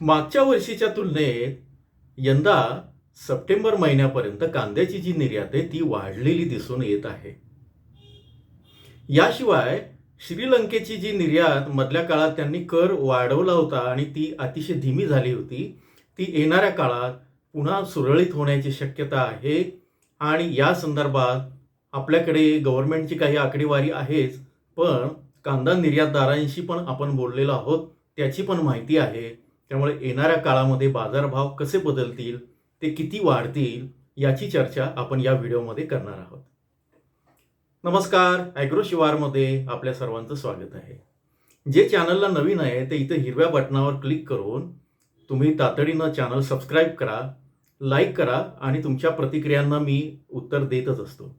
मागच्या वर्षीच्या तुलनेत यंदा सप्टेंबर महिन्यापर्यंत कांद्याची जी निर्यात आहे ती वाढलेली दिसून येत आहे. याशिवाय श्रीलंकेची जी निर्यात मधल्या काळात त्यांनी कर वाढवला होता आणि ती अतिशय धीमी झाली होती ती येणाऱ्या काळात पुन्हा सुरळीत होण्याची शक्यता आहे आणि या संदर्भात आपल्याकडे गव्हर्नमेंटची काही आकडेवारी आहेच पण कांदा निर्यातदारांशी पण आपण बोललेलो आहोत त्याची पण माहिती आहे. त्यामुळे येणाऱ्या काळामध्ये बाजारभाव कसे बदलतील ते किती वाढतील याची चर्चा आपण या व्हिडिओमध्ये करणार आहोत. नमस्कार ॲग्रो शिवारमध्ये आपल्या सर्वांचं स्वागत आहे. जे चॅनलला नवीन आहे ते इथं हिरव्या बटनावर क्लिक करून तुम्ही तातडीनं चॅनल सबस्क्राईब करा लाईक करा आणि तुमच्या प्रतिक्रियांना मी उत्तर देतच असतो.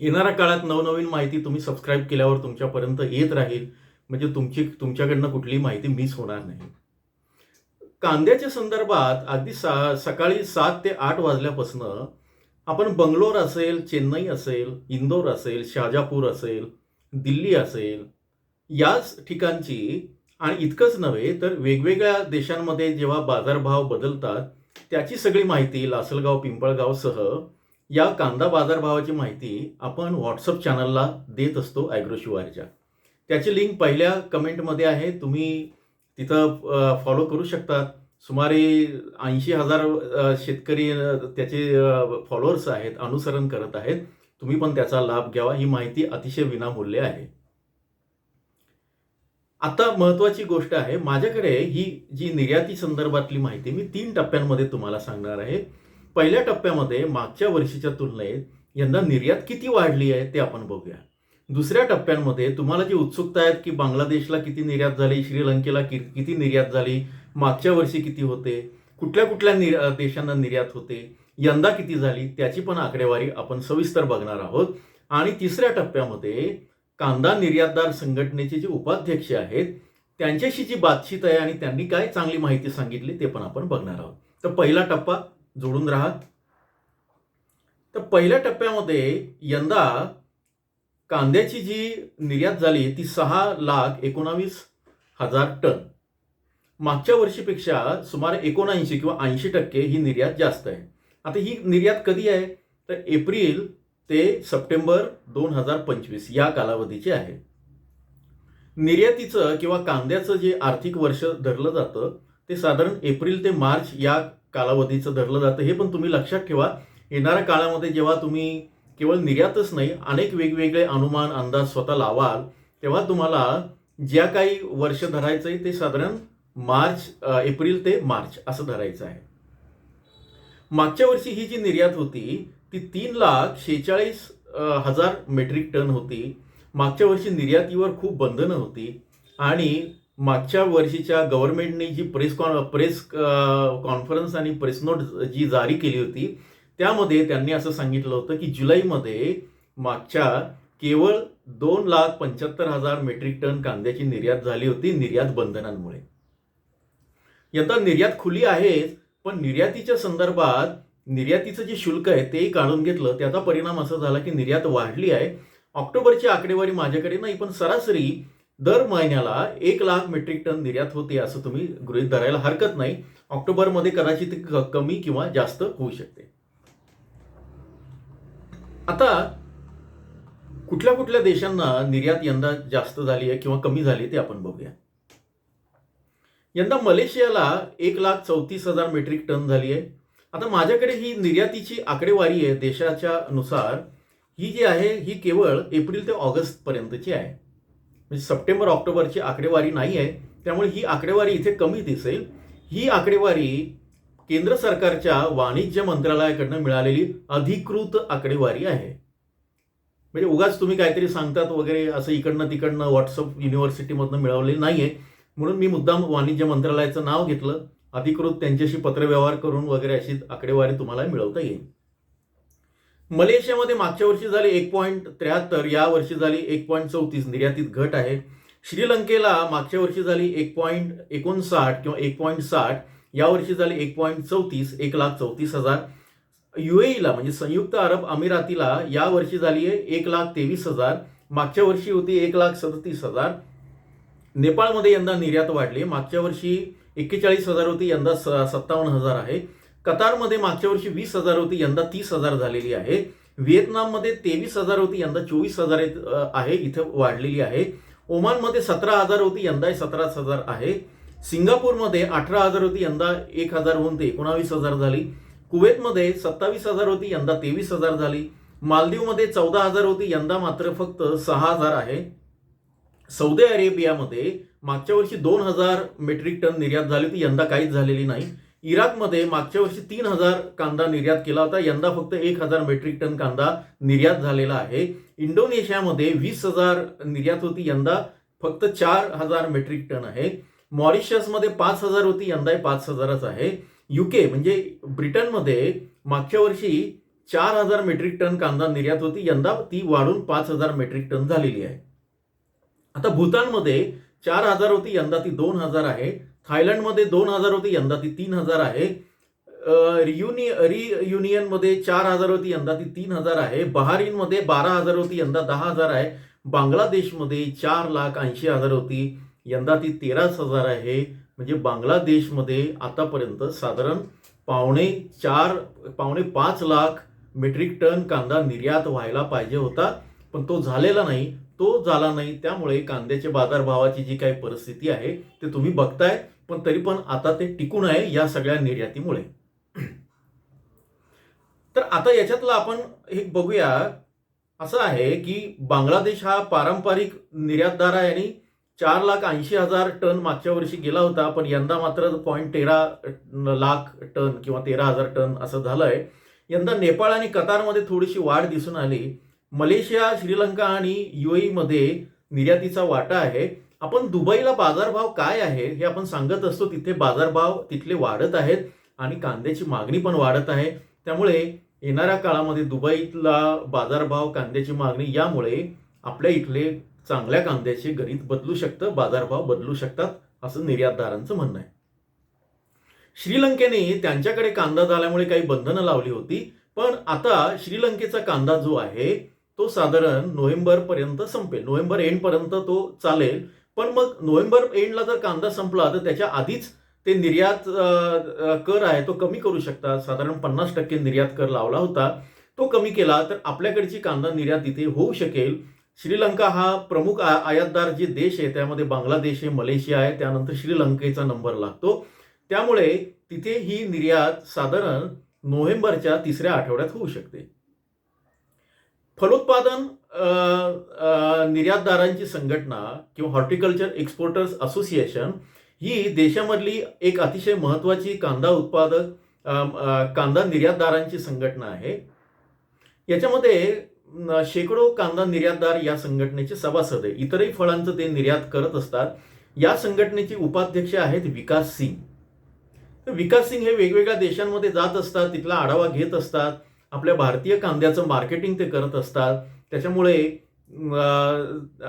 येणाऱ्या काळात नवनवीन माहिती तुम्ही सबस्क्राईब केल्यावर तुमच्यापर्यंत येत राहील म्हणजे तुमची तुमच्याकडनं कुठलीही माहिती मिस होणार नाही. कांद्याच्या संदर्भात अगदी सा सकाळी सात ते आठ वाजल्यापासनं आपण बंगलोर असेल चेन्नई असेल इंदोर असेल शाजापूर असेल दिल्ली असेल याच ठिकाणची आणि इतकंच नव्हे तर वेगवेगळ्या देशांमध्ये जेव्हा बाजारभाव बदलतात त्याची सगळी माहिती लासलगाव पिंपळगावसह या कांदा बाजारभावाची माहिती आपण व्हॉट्सअप चॅनलला देत असतो ॲग्रोशिवारच्या त्याची लिंक पहिल्या कमेंटमध्ये आहे तुम्ही तिथं फॉलो करू शकतात. सुमारे ऐंशी हजार शेतकरी त्याचे फॉलोअर्स आहेत अनुसरण करत आहेत. तुम्ही पण त्याचा लाभ घ्यावा. ही माहिती अतिशय विनामूल्य आहे. आता महत्वाची गोष्ट आहे माझ्याकडे ही जी निर्याती संदर्भातली माहिती मी तीन टप्प्यांमध्ये तुम्हाला सांगणार आहे. पहिल्या टप्प्यामध्ये मागच्या वर्षीच्या तुलनेत यंदा निर्यात किती वाढली आहे ते आपण बघूया. दुसऱ्या टप्प्यांमध्ये तुम्हाला जी उत्सुकता आहे की बांगलादेशला किती निर्यात झाली श्रीलंकेला कि किती निर्यात झाली मागच्या वर्षी किती होते कुठल्या कुठल्या निर देशांना निर्यात होते यंदा किती झाली त्याची पण आकडेवारी आपण सविस्तर बघणार आहोत. आणि तिसऱ्या टप्प्यामध्ये कांदा निर्यातदार संघटनेचे जे उपाध्यक्ष आहेत त्यांच्याशी जी बातचीत आहे आणि त्यांनी काय चांगली माहिती सांगितली ते पण आपण बघणार आहोत. तर पहिला टप्पा जोडून राहा. तर पहिल्या टप्प्यामध्ये यंदा कांद्याची जी निर्यात झाली ती सहा लाख एकोणावीस हजार टन. मागच्या वर्षीपेक्षा सुमारे एकोणऐंशी किंवा ऐंशी टक्के ही निर्यात जास्त आहे. आता ही निर्यात कधी आहे? तर एप्रिल ते सप्टेंबर दोन हजार पंचवीस या कालावधीची आहे. निर्यातीचं किंवा कांद्याचं जे आर्थिक वर्ष धरलं जातं ते साधारण एप्रिल ते मार्च या कालावधीचं धरलं जातं. हे पण तुम्ही लक्षात ठेवा. येणाऱ्या काळामध्ये जेव्हा तुम्ही केवळ निर्यातच नाही अनेक वेगवेगळे अनुमान अंदाज स्वतः लावाल तेव्हा तुम्हाला ज्या काही वर्ष धरायचं आहे ते साधारण मार्च एप्रिल ते मार्च असं धरायचं आहे. मागच्या वर्षी ही जी निर्यात होती ती तीन लाख शेहेचाळीस हजार मेट्रिक टन होती. मागच्या वर्षी निर्यातीवर खूप बंधनं होती आणि मागच्या वर्षीच्या गव्हर्नमेंटने जी प्रेस कॉन प्रेस कॉन्फरन्स आणि प्रेस नोट जी जारी केली होती त्यामध्ये त्यांनी असं सांगितलं होतं की जुलैमध्ये मागच्या केवळ दोन लाख पंच्याहत्तर हजार मेट्रिक टन कांद्याची निर्यात झाली होती निर्यात बंधनांमुळे. यंदा निर्यात खुली आहेच पण निर्यातीच्या संदर्भात निर्यातीचं जे शुल्क आहे तेही काढून घेतलं. त्याचा परिणाम असा झाला की निर्यात वाढली आहे. ऑक्टोबरची आकडेवारी माझ्याकडे नाही पण सरासरी दर महिन्याला एक लाख मेट्रिक टन निर्यात होते असं तुम्ही गृहीत धरायला हरकत नाही. ऑक्टोबरमध्ये कदाचित ती कमी किंवा जास्त होऊ शकते. आता कुठल्या कुठल्या देशांना निर्यात यंदा जास्त झाली आहे किंवा कमी झाली ते आपण बघूया. यंदा मलेशियाला एक लाख चौतीस हजार मेट्रिक टन झाली आहे. आता माझ्याकडे ही निर्यातीची आकडेवारी आहे देशाच्या नुसार ही जी आहे ही केवळ एप्रिल ते ऑगस्ट पर्यंतची आहे. म्हणजे सप्टेंबर ऑक्टोबरची आकडेवारी नाही आहे. त्यामुळे ही आकडेवारी इथे कमी दिसेल. ही आकडेवारी केंद्र सरकारच्या वाणिज्य मंत्रालयाकडनं मिळालेली अधिकृत आकडेवारी आहे. म्हणजे उगाच तुम्ही काहीतरी सांगतात वगैरे असं इकडनं तिकडनं व्हॉट्सअप युनिव्हर्सिटीमधनं मिळवलेलं नाही आहे म्हणून मी मुद्दाम वाणिज्य मंत्रालयाचं नाव घेतलं. अधिकृत त्यांच्याशी पत्रव्यवहार करून वगैरे अशी आकडेवारी तुम्हाला मिळवता येईल. मलेशियामध्ये मागच्या वर्षी झाली एक पॉईंट त्र्याहत्तर या वर्षी झाली एक पॉईंट चौतीस निर्यातीत घट आहे. श्रीलंकेला मागच्या वर्षी झाली एक पॉईंट एकोणसाठ किंवा एक पॉईंट साठ. या वर्षी एक पॉईंट चौतीस एक लाख चौतीस हजार. युएईला म्हणजे संयुक्त अरब अमिरातीला या वर्षी झाली आहे एक लाख तेवीस हजार. मागच्या वर्षी होती एक लाख सदतीस हजार. नेपाळमध्ये यंदा निर्यात वाढली मागच्या वर्षी एक्केचाळीस हजार होती यंदा स सत्तावन्न हजार आहे. कतारमध्ये मागच्या वर्षी वीस हजार होती यंदा तीस हजार झालेली आहे. व्हिएतनाममध्ये तेवीस हजार होती यंदा चोवीस हजार आहे इथं वाढलेली आहे. ओमानमध्ये सतरा हजार होती यंदा सतरा हजार आहे. सिंगापूरमध्ये अठरा हजार होती यंदा एक हजार होऊन ते एकोणावीस हजार झाली. कुवेतमध्ये सत्तावीस हजार होती यंदा तेवीस हजार झाली. मालदीवमध्ये चौदा हजार होती यंदा मात्र फक्त सहा हजार आहे. सौदी अरेबियामध्ये मागच्या वर्षी दोन हजार मेट्रिक टन निर्यात झाली होती यंदा काहीच झालेली नाही. इराकमध्ये मागच्या वर्षी तीन हजार कांदा निर्यात केला होता यंदा फक्त एक हजार मेट्रिक टन कांदा निर्यात झालेला आहे. इंडोनेशियामध्ये वीस हजार निर्यात होती यंदा फक्त चार हजार मेट्रिक टन आहे. मॉरिशसमध्ये पाच हजार होती यंदा पाच हजारच आहे. युके म्हणजे ब्रिटनमध्ये मागच्या वर्षी चार हजार मेट्रिक टन कांदा निर्यात होती यंदा ती वाढून पाच हजार मेट्रिक टन झालेली आहे. आता भूतानमध्ये चार हजार होती यंदा ती दोन हजार आहे. थायलंडमध्ये दोन हजार होती यंदा ती तीन हजार आहे. रियुनि रियुनियनमध्ये चार हजार होती यंदा ती तीन हजार आहे. बहारीनमध्ये बारा हजार होती यंदा दहा हजार आहे. बांगलादेशमध्ये चार लाख ऐंशी हजार होती. यंदा ती तेराच हजार आहे. म्हणजे बांगलादेशमध्ये आतापर्यंत साधारण पावणे चार पावणे पाच लाख मेट्रिक टन कांदा निर्यात व्हायला पाहिजे होता. पण तो झालेला नाही. तो झाला नाही. त्यामुळे कांद्याच्या बाजारभावाची जी काही परिस्थिती आहे ते तुम्ही बघताय. पण तरी पण आता ते टिकून आहे या सगळ्या निर्यातीमुळे. तर आता याच्यातलं आपण एक बघूया. असं आहे की बांगलादेश हा पारंपरिक निर्यातदार आहे आणि चार लाख ऐंशी हजार टन मागच्या वर्षी गेला होता पण यंदा मात्र पॉईंट तेरा लाख टन किंवा तेरा हजार टन असं झालंय. यंदा नेपाळ आणि कतारमध्ये थोडीशी वाढ दिसून आली. मलेशिया श्रीलंका आणि युएई मध्ये निर्यातीचा वाटा आहे. आपण दुबईला बाजारभाव काय आहे हे आपण सांगत असतो. तिथे बाजारभाव तिथले वाढत आहेत आणि कांद्याची मागणी पण वाढत आहे. त्यामुळे येणाऱ्या काळामध्ये दुबईतला बाजारभाव कांद्याची मागणी यामुळे आपल्या इथले चांगल्या कांद्याचे गणित बदलू शकतं बाजारभाव बदलू शकतात असं निर्यातदारांचं म्हणणं आहे. श्रीलंकेने त्यांच्याकडे कांदा झाल्यामुळे काही बंधनं लावली होती पण आता श्रीलंकेचा कांदा जो आहे तो साधारण नोव्हेंबर पर्यंत संपेल. नोव्हेंबर एंड पर्यंत तो चालेल पण मग नोव्हेंबर एंडला जर कांदा संपला तर त्याच्या आधीच ते निर्यात कर आहे तो कमी करू शकतात साधारण पन्नास टक्के निर्यात कर लावला होता तो कमी केला तर आपल्याकडची कांदा निर्यात इथे होऊ शकेल. श्रीलंका हा प्रमुख आयातदार जे देश आहे त्यामध्ये बांगलादेश आहे मलेशिया आहे त्यानंतर श्रीलंकेचा नंबर लागतो. त्यामुळे तिथे ही निर्यात साधारण नोव्हेंबरच्या तिसऱ्या आठवड्यात होऊ शकते. फलोत्पादन निर्यातदारांची संघटना किंवा हॉर्टिकल्चर एक्सपोर्टर्स असोसिएशन ही देशामधली एक अतिशय महत्वाची कांदा उत्पादक कांदा निर्यातदारांची संघटना आहे. याच्यामध्ये शेकडो कांदा निर्यातदार या संघटनेचे सभासद आहे. इतरही फळांचं ते निर्यात करत असतात. या संघटनेचे उपाध्यक्ष आहेत विकास सिंग. तर विकास सिंग हे वेगवेगळ्या देशांमध्ये जात असतात तिथला आढावा घेत असतात. आपल्या भारतीय कांद्याचं मार्केटिंग ते करत असतात. त्याच्यामुळे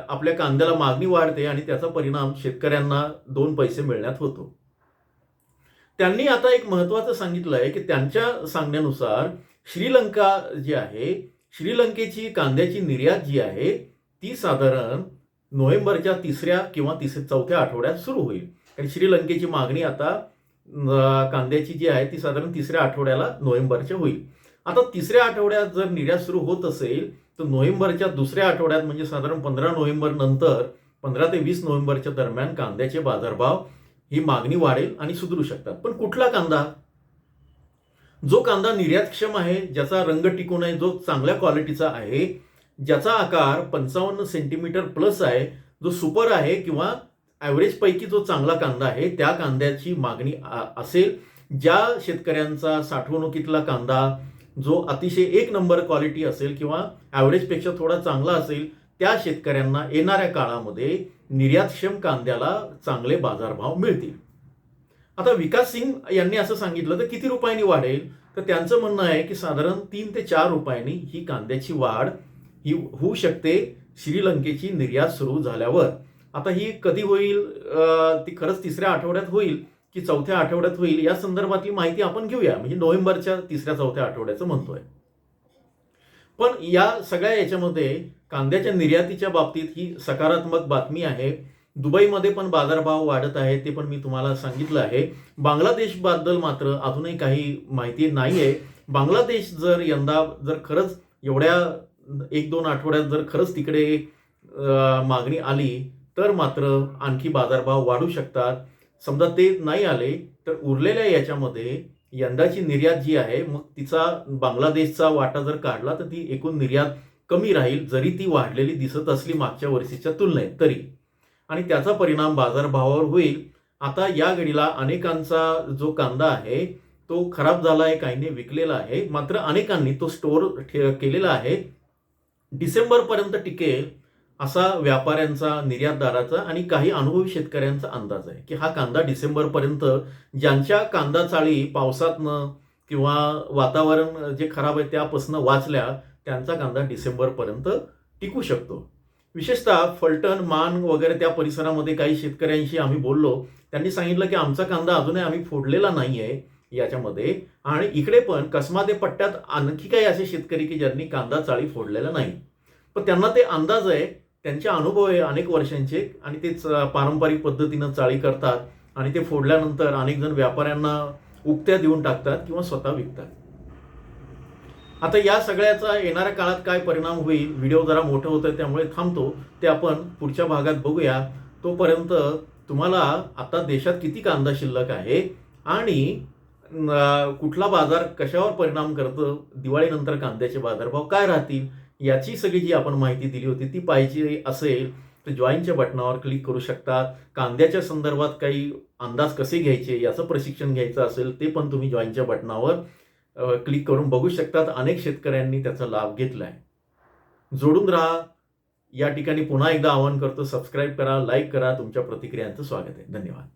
आपल्या कांद्याला मागणी वाढते आणि त्याचा परिणाम शेतकऱ्यांना दोन पैसे मिळण्यात होतो. त्यांनी आता एक महत्वाचं सांगितलं आहे की त्यांच्या सांगण्यानुसार श्रीलंका जी आहे श्रीलंकेची कांद्याची निर्यात जी आहे ती साधारण नोव्हेंबरच्या तिसऱ्या किंवा तिस चौथ्या आठवड्यात सुरू होईल. कारण श्रीलंकेची मागणी आता कांद्याची जी आहे ती साधारण तिसऱ्या आठवड्याला नोव्हेंबरच्या होईल. आता तिसऱ्या आठवड्यात जर निर्यात सुरू होत असेल तर नोव्हेंबरच्या दुसऱ्या आठवड्यात म्हणजे साधारण पंधरा नोव्हेंबर नंतर पंधरा ते वीस नोव्हेंबरच्या दरम्यान कांद्याचे बाजारभाव ही मागणी वाढेल आणि सुधरू शकतात. पण कुठला कांदा? जो कांदा निर्यातक्षम आहे ज्याचा रंग टिकून आहे जो चांगल्या क्वालिटीचा आहे ज्याचा आकार पंचावन्न सेंटीमीटर प्लस आहे जो सुपर आहे किंवा ॲव्हरेजपैकी जो चांगला कांदा आहे त्या कांद्याची मागणी आ- असेल. ज्या शेतकऱ्यांचा साठवणुकीतला कांदा जो अतिशय एक नंबर क्वालिटी असेल किंवा ॲव्हरेजपेक्षा थोडा चांगला असेल त्या शेतकऱ्यांना येणाऱ्या काळामध्ये निर्यातक्षम कांद्याला चांगले बाजारभाव मिळतील. आता विकास सिंग यांनी असं सांगितलं तर किती रुपयांनी वाढेल? तर त्यांचं म्हणणं आहे की साधारण तीन ते चार रुपयांनी ही कांद्याची वाढ ही होऊ शकते श्रीलंकेची निर्यात सुरू झाल्यावर. आता ही कधी होईल? ती खरंच तिसऱ्या आठवड्यात होईल की चौथ्या आठवड्यात होईल? या संदर्भातली माहिती आपण घेऊया. म्हणजे नोव्हेंबरच्या तिसऱ्या चौथ्या आठवड्याचं म्हणतोय. पण या सगळ्या याच्यामध्ये कांद्याच्या निर्यातीच्या बाबतीत ही सकारात्मक बातमी आहे. दुबईमध्ये पण बाजारभाव वाढत आहे ते पण मी तुम्हाला सांगितलं आहे. बांगलादेशबद्दल मात्र अजूनही काही माहिती नाही आहे बांगलादेश जर यंदा जर खरंच एवढ्या एक दोन आठवड्यात जर खरंच तिकडे मागणी आली तर मात्र आणखी बाजारभाव वाढू शकतात. समजा ते नाही आले तर उरलेल्या याच्यामध्ये यंदाची निर्यात जी आहे मग तिचा बांगलादेशचा वाटा जर काढला तर ती एकूण निर्यात कमी राहील जरी ती वाढलेली दिसत असली मागच्या वर्षीच्या तुलनेत तरी. आणि त्याचा परिणाम बाजारभावावर होईल. आता या घडीला अनेकांचा जो कांदा आहे तो खराब झाला आहे काहींनी विकलेला आहे. मात्र अनेकांनी तो स्टोअर ठे केलेला आहे. डिसेंबरपर्यंत टिकेल असा व्यापाऱ्यांचा निर्यातदाराचा आणि काही अनुभवी शेतकऱ्यांचा अंदाज आहे की हा कांदा डिसेंबरपर्यंत ज्यांच्या कांदा चाळी पावसातनं किंवा वातावरण जे खराब आहे त्यापासून वाचल्या त्यांचा कांदा डिसेंबरपर्यंत टिकू शकतो. विशेषतः फलटण मान वगैरे त्या परिसरामध्ये काही शेतकऱ्यांशी आम्ही बोललो. त्यांनी सांगितलं की आमचा कांदा अजूनही आम्ही फोडलेला नाही आहे याच्यामध्ये. आणि इकडे पण कसमादे पट्ट्यात आणखी काही असे शेतकरी की ज्यांनी कांदा चाळी फोडलेला नाही. पण त्यांना ते अंदाज आहे त्यांचे अनुभव आहे अनेक वर्षांचे आणि ते च- पारंपरिक पद्धतीनं चाळी करतात आणि ते फोडल्यानंतर अनेक जण व्यापाऱ्यांना उक्त्या देऊन टाकतात किंवा स्वतः विकतात. आता या सगळ्याचा येणाऱ्या काळात काय परिणाम होईल? व्हिडिओ जरा मोठं होतं त्यामुळे थांबतो. ते आपण पुढच्या भागात बघूया. तोपर्यंत तुम्हाला आता देशात किती कांदा शिल्लक आहे आणि कुठला बाजार कशावर परिणाम करतं? दिवाळीनंतर कांद्याचे बाजारभाव काय राहतील? याची सगळी जी आपण माहिती दिली होती ती पाहिजे असेल तर जॉईनच्या बटनावर क्लिक करू शकता. कांद्याच्या संदर्भात काही अंदाज कसे घ्यायचे? याचं प्रशिक्षण घ्यायचं असेल ते पण तुम्ही जॉईनच्या बटनावर क्लिक करून बघू शकतात. अनेक शेतकऱ्यांनी त्याचा लाभ घेतला आहे जोडून राहा. या ठिकाणी पुन्हा एकदा आवाहन करतो सबस्क्राईब करा लाईक करा. तुमच्या प्रतिक्रियांचं स्वागत आहे. धन्यवाद.